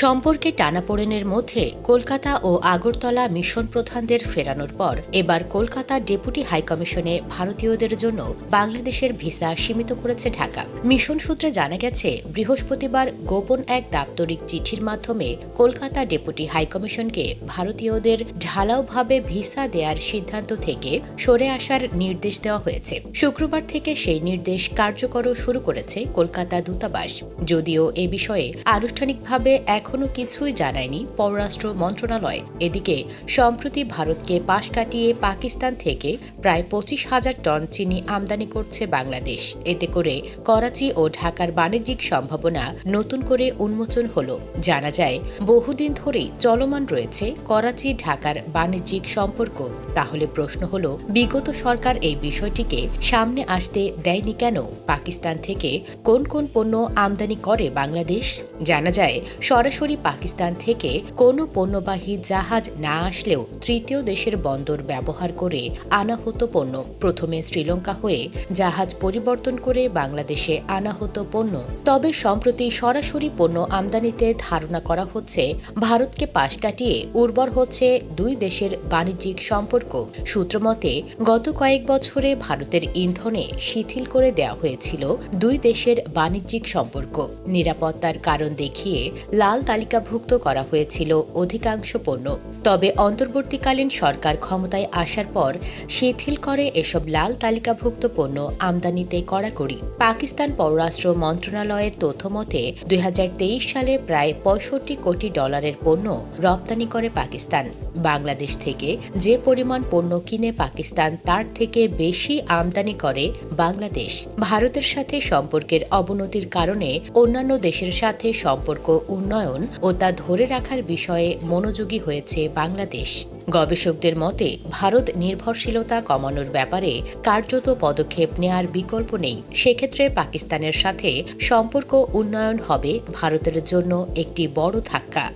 সম্পর্কে টানাপোড়েনের মধ্যে কলকাতা ও আগরতলা মিশন প্রধানদের ফেরানোর পর এবার কলকাতা ডেপুটি হাইকমিশনে ভারতীয়দের জন্য বাংলাদেশের ভিসা সীমিত করেছে ঢাকা। মিশন সূত্রে জানা গেছে, বৃহস্পতিবার গোপন এক দাপ্তরিক চিঠির মাধ্যমে কলকাতা ডেপুটি হাইকমিশনকে ভারতীয়দের ঢালাওভাবে ভিসা দেওয়ার সিদ্ধান্ত থেকে সরে আসার নির্দেশ দেওয়া হয়েছে। শুক্রবার থেকে সেই নির্দেশ কার্যকর শুরু করেছে কলকাতা দূতাবাস। যদিও এ বিষয়ে আনুষ্ঠানিকভাবে এখনও কিছুই জানায়নি পররাষ্ট্র মন্ত্রণালয়। এদিকে, সম্প্রতি ভারতকে পাশ কাটিয়ে পাকিস্তান থেকে প্রায় পঁচিশ হাজার টন চিনি আমদানি করছে বাংলাদেশ। এতে করে করাচি ও ঢাকার বাণিজ্যিক সম্ভাবনা নতুন করে উন্মোচন হল। জানা যায়, বহুদিন ধরেই চলমান রয়েছে করাচি ঢাকার বাণিজ্যিক সম্পর্ক। তাহলে প্রশ্ন হল, বিগত সরকার এই বিষয়টিকে সামনে আসতে দেয়নি কেন? পাকিস্তান থেকে কোন কোন পণ্য আমদানি করে বাংলাদেশ? জানা যায়, সরাসরি পাকিস্তান থেকে কোনো পণ্যবাহী জাহাজ না আসলেও তৃতীয় দেশের বন্দর ব্যবহার করে আনা হতো পণ্য। প্রথমে শ্রীলঙ্কা হয়ে জাহাজ পরিবর্তন করে বাংলাদেশে আনা হতো পণ্য। তবে সম্প্রতি সরাসরি পণ্য আমদানিতে ধারণা করা হচ্ছে, ভারতকে পাশ কাটিয়ে উর্বর হচ্ছে দুই দেশের বাণিজ্যিক সম্পর্ক। সূত্রমতে গত কয়েক বছরে ভারতের ইন্ধনে শিথিল করে দেওয়া হয়েছিল দুই দেশের বাণিজ্যিক সম্পর্ক। নিরাপত্তার কারণ দেখিয়ে লাল তালিকাভুক্ত করা হয়েছিল অধিকাংশ পণ্য। তবে অন্তর্বর্তীকালীন সরকার ক্ষমতায় আসার পর শিথিল করে এসব লাল তালিকাভুক্ত পণ্য আমদানিতে কড়াকড়ি। পাকিস্তান পররাষ্ট্র মন্ত্রণালয়ের তথ্যমতে দুই সালে প্রায় পঁয়ষট্টি কোটি ডলারের পণ্য রপ্তানি করে পাকিস্তান। বাংলাদেশ থেকে যে পরিমাণ পণ্য কিনে পাকিস্তান, তার থেকে বেশি আমদানি করে বাংলাদেশ। ভারতের সাথে সম্পর্কের অবনতির কারণে অন্যান্য দেশের সাথে সম্পর্ক উন্নয়ন ও তা ধরে রাখার বিষয়ে মনোযোগী হয়েছে বাংলাদেশ। গবেষকদের মতে, ভারত নির্ভরশীলতা কমানোর ব্যাপারে কার্যত পদক্ষেপ নেয়ার বিকল্প নেই। সেক্ষেত্রে পাকিস্তানের সাথে সম্পর্ক উন্নয়ন হবে ভারতের জন্য একটি বড় ধাক্কা।